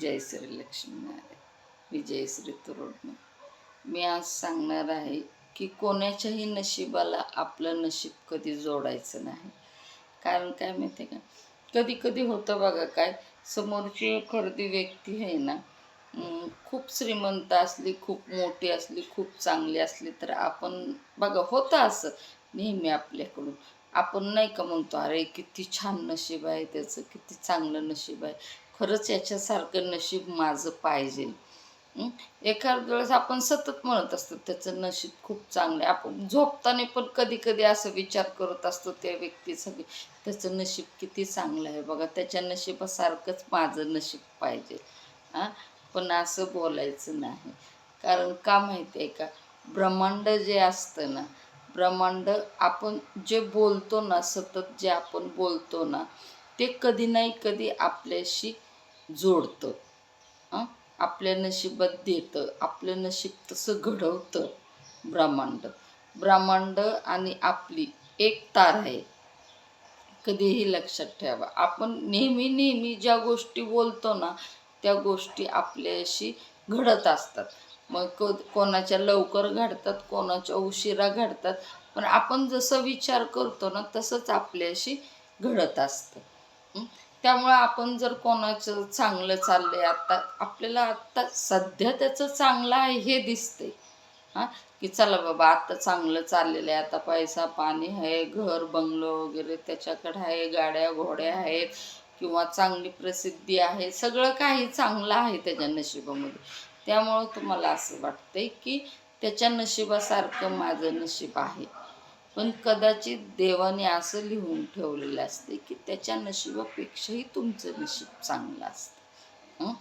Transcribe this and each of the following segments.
जय श्री लक्ष्मीनारायण विजय श्री तरोडणे. मी आज सांगणार आहे की कोणाच्याही नशिबाला आपलं नशीब कधी जोडायचं नाही. कारण काय माहिती आहे का? कधी कधी होतं बघा काय? समोरची खरेदी व्यक्ती आहे ना खूप श्रीमंत असली खूप मोठी असली खूप चांगली असली तर आपण बघा होतं असं नेहमी आपल्याकडून. आपण नाही का म्हणतो अरे किती छान नशीब आहे त्याचं किती चांगलं नशीब आहे. खरंच याच्यासारखं नशीब माझं पाहिजे. एखाद वेळेस आपण सतत म्हणत असतो त्याचं नशीब खूप चांगलं आहे. आपण झोपताना पण कधी कधी असं विचार करत असतो त्या व्यक्तीचं त्याचं नशीब किती चांगलं आहे बघा त्याच्या नशिबासारखंच माझं नशीब पाहिजे. हां पण असं बोलायचं नाही. कारण का माहिती आहे का? ब्रह्मांड जे असतं ना ब्रह्मांड आपण जे बोलतो ना सतत जे आपण बोलतो ना ते कधी नाही कधी आपल्याशी जोडतं. आपल्या नशिबात देतं. आपलं नशीब तसं घडवतं. ब्रह्मांड. ब्रह्मांड आणि आपली एक तार आहे. कधीही लक्षात ठेवा. आपण नेहमी नेहमी ज्या गोष्टी बोलतो ना त्या गोष्टी आपल्याशी घडत असतात. मग क कोणाच्या लवकर घडतात कोणाच्या उशिरा घडतात. पण आपण जसं विचार करतो ना तसंच आपल्याशी घडत असतं. त्यामुळं आपण जर कोणाचं चांगलं चाललंय आता आपल्याला आत्ता सध्या त्याचं चांगलं आहे हे दिसते हां? की चला बाबा आता चांगलं चाललेलं आहे. आता पैसा पाणी आहे घर बंगलो वगैरे त्याच्याकडे आहे गाड्या घोड्या आहेत किंवा चांगली प्रसिद्धी आहे. सगळं काही चांगलं आहे त्याच्या नशिबामध्ये. त्यामुळं तुम्हाला असं वाटतंय की त्याच्या नशिबासारखं माझं नशीब आहे. पण कदाचित देवाने असं लिहून ठेवलेलं असते की त्याच्या नशिबापेक्षाही तुमचं नशीब चांगलं असतं.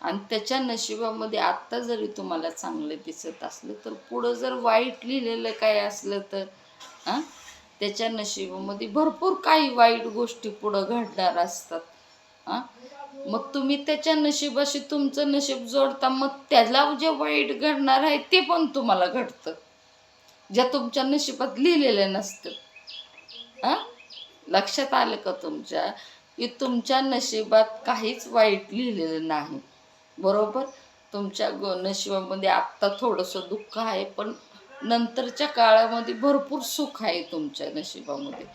आणि त्याच्या नशिबामध्ये आत्ता जरी तुम्हाला चांगलं दिसत असलं तर पुढं जर वाईट लिहिलेलं काय असलं तर हां? त्याच्या नशिबामध्ये भरपूर काही वाईट गोष्टी पुढं घडणार असतात. हां? मग तुम्ही त्याच्या नशिबाशी तुमचं नशीब जोडता मग त्याला जे वाईट घडणार आहे ते पण तुम्हाला घडतं. ज्या तुमच्या नशिबात लिहिलेल्या नसतं. हां? लक्षात आलं का तुमच्या? की तुमच्या नशिबात काहीच वाईट लिहिलेलं नाही. बरोबर? तुमच्या ग नशिबामध्ये आत्ता थोडंसं दुःख आहे पण नंतरच्या काळामध्ये भरपूर सुख आहे तुमच्या नशिबामध्ये.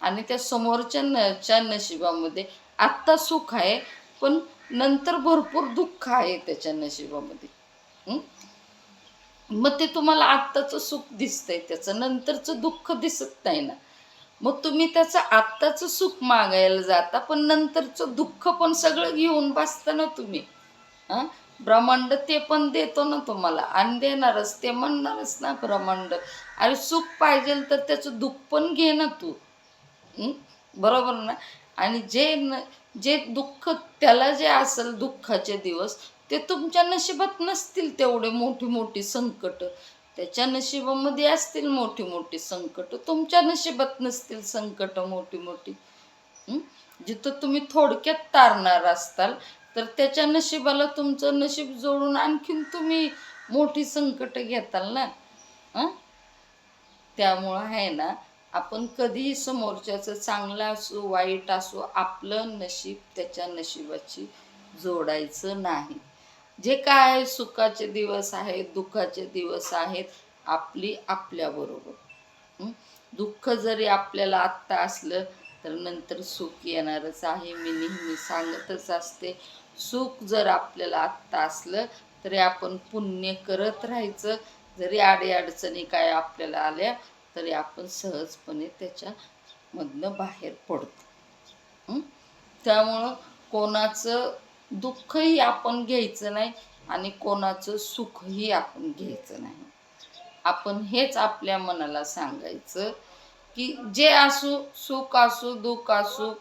आणि त्या समोरच्या नच्या नशिबामध्ये आत्ता सुख आहे पण नंतर भरपूर दुःख आहे त्याच्या नशिबामध्ये. हं? मग ते तुम्हाला आत्ताचं सुख दिसतंय त्याचं. नंतरचं दुःख दिसत नाही ना. मग तुम्ही त्याचं आत्ताचं सुख मागायला जाता पण नंतरचं दुःख पण सगळं घेऊन बसता ना तुम्ही. हां? ब्रह्मांड ते पण देतो ना तुम्हाला. आणि देणारच ते म्हणणारच ना ब्रह्मांड. अरे सुख पाहिजे तर त्याचं दुःख पण घे ना तू. बरोबर ना? आणि जे न जे दुःख त्याला जे असेल दुःखाचे दिवस ते तुमच्या नशिबात नसतील तेवढे मोठी मोठी संकट. त्याच्या नशिबामध्ये असतील मोठी मोठी संकट. तुमच्या नशिबात नसतील संकट मोठी मोठी. जिथं तुम्ही थोडक्यात तारणार असताल तर त्याच्या नशिबाला तुमचं नशीब जोडून आणखीन तुम्ही मोठी संकट घेताल ना? त्यामुळं आहे ना आपण कधीही समोरच्याचं चांगलं असो वाईट असो आपलं नशीब त्याच्या नशिबाची जोडायचं नाही. जे काय सुखाचे दिवस आहेत दुःखाचे दिवस आहेत आपली आपल्याबरोबर दुःख जरी आपल्याला आत्ता असलं तर नंतर सुख येणारच आहे. मी नेहमी सांगतच असते सुख जर आपल्याला आत्ता असलं तरी आपण पुण्य करत राहायचं. जरी अडीअडचणी काय आपल्याला आल्या तरी आपण सहजपणे त्याच्यामधनं बाहेर पडतो. त्यामुळं कोणाचं दुःखही आपण घ्यायचं नाही आणि कोणाचं सुखही आपण घ्यायचं नाही. आपण हेच आपल्या मनाला सांगायचं की जे असो सुख असो दुःख असो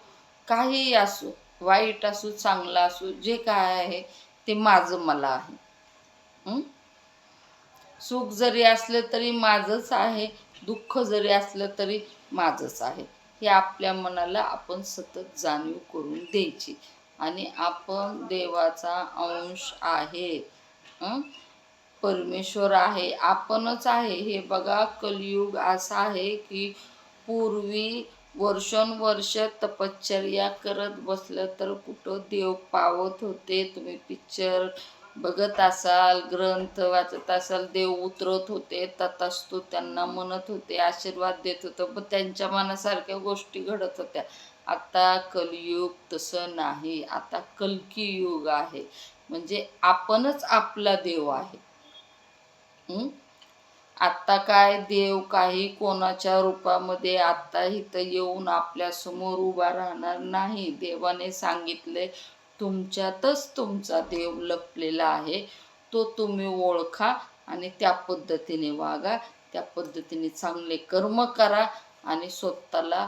काहीही असो वाईट असो चांगलं असो जे काय आहे ते माझं मला आहे. सुख जरी असलं तरी माझंच आहे दुःख जरी असलं तरी माझंच आहे. हे आपल्या मनाला आपण सतत जाणीव करून द्यायची. आणि आपण देवाचा अंश आहे. परमेश्वर आहे. आपणच आहे. हे बघा कलियुग असा आहे की पूर्वी वर्षानुवर्ष तपश्चर्या करत बसलं तर कुठं देव पावत होते. तुम्ही पिक्चर बघत असाल ग्रंथ वाचत असाल देव उतरत होते तथास्तू त्यांना म्हणत होते आशीर्वाद देत होतं. पण त्यांच्या मनासारख्या गोष्टी घडत होत्या. आता कलयुग तसं नाही. आता कलकी युग आहे. म्हणजे आपणच आपला देव आहे. आत्ता काय देव काही कोणाच्या रूपामध्ये आत्ता इथं येऊन आपल्यासमोर उभा राहणार नाही. देवाने सांगितले तुमच्यातच तुमचा देव लपलेला आहे. तो तुम्ही ओळखा आणि त्या पद्धतीने वागा. त्या पद्धतीने चांगले कर्म करा आणि स्वतःला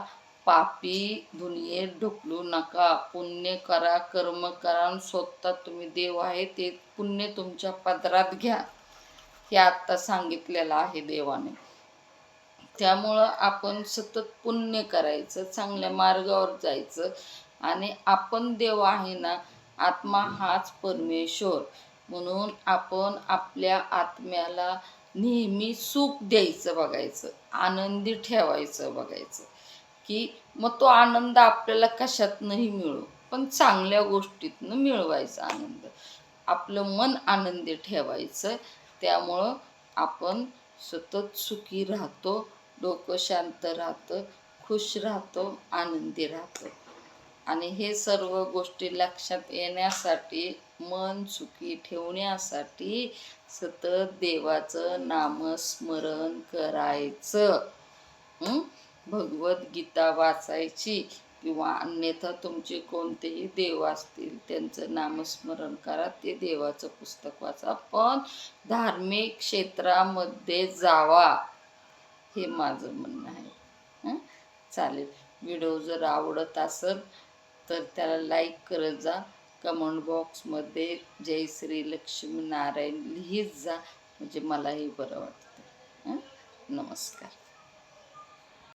पापी दुनियेत ढकलू नका. पुण्य करा कर्म करा स्वतः तुम्ही देव आहे ते पुण्य तुमच्या पदरात घ्या. हे आत्ता सांगितलेलं आहे देवाने. त्यामुळं आपण सतत पुण्य करायचं चांगल्या मार्गावर जायचं आणि आपण देव आहे ना आत्मा हाच परमेश्वर. म्हणून आपण आपल्या आत्म्याला नेहमी सुख द्यायचं बघायचं आनंदी ठेवायचं बघायचं. की मग तो आनंद आपल्याला कशातनंही मिळो पण चांगल्या गोष्टीतनं मिळवायचा आनंद. आपलं मन आनंदी ठेवायचं त्यामुळं आपण सतत सुखी राहतो डोकं शांत राहतं खुश राहतो आनंदी राहतो. आणि हे सर्व गोष्टी लक्षात येण्यासाठी मन सुखी ठेवण्यासाठी सतत देवाचं नामस्मरण करायचं. भगवद्गीता वाचायची किंवा अन्यथा तुमचे कोणतेही देव असतील त्यांचं नामस्मरण करा. ते देवाचं पुस्तक वाचा. पण धार्मिक क्षेत्रामध्ये जावा हे माझं म्हणणं आहे. चालेल. व्हिडिओ जर आवडत असेल तर त्याला लाईक करत जा. कमेंट बॉक्समध्ये जय श्री लक्ष्मी नारायण लिहित जा. म्हणजे मलाही बरं वाटतं. नमस्कार.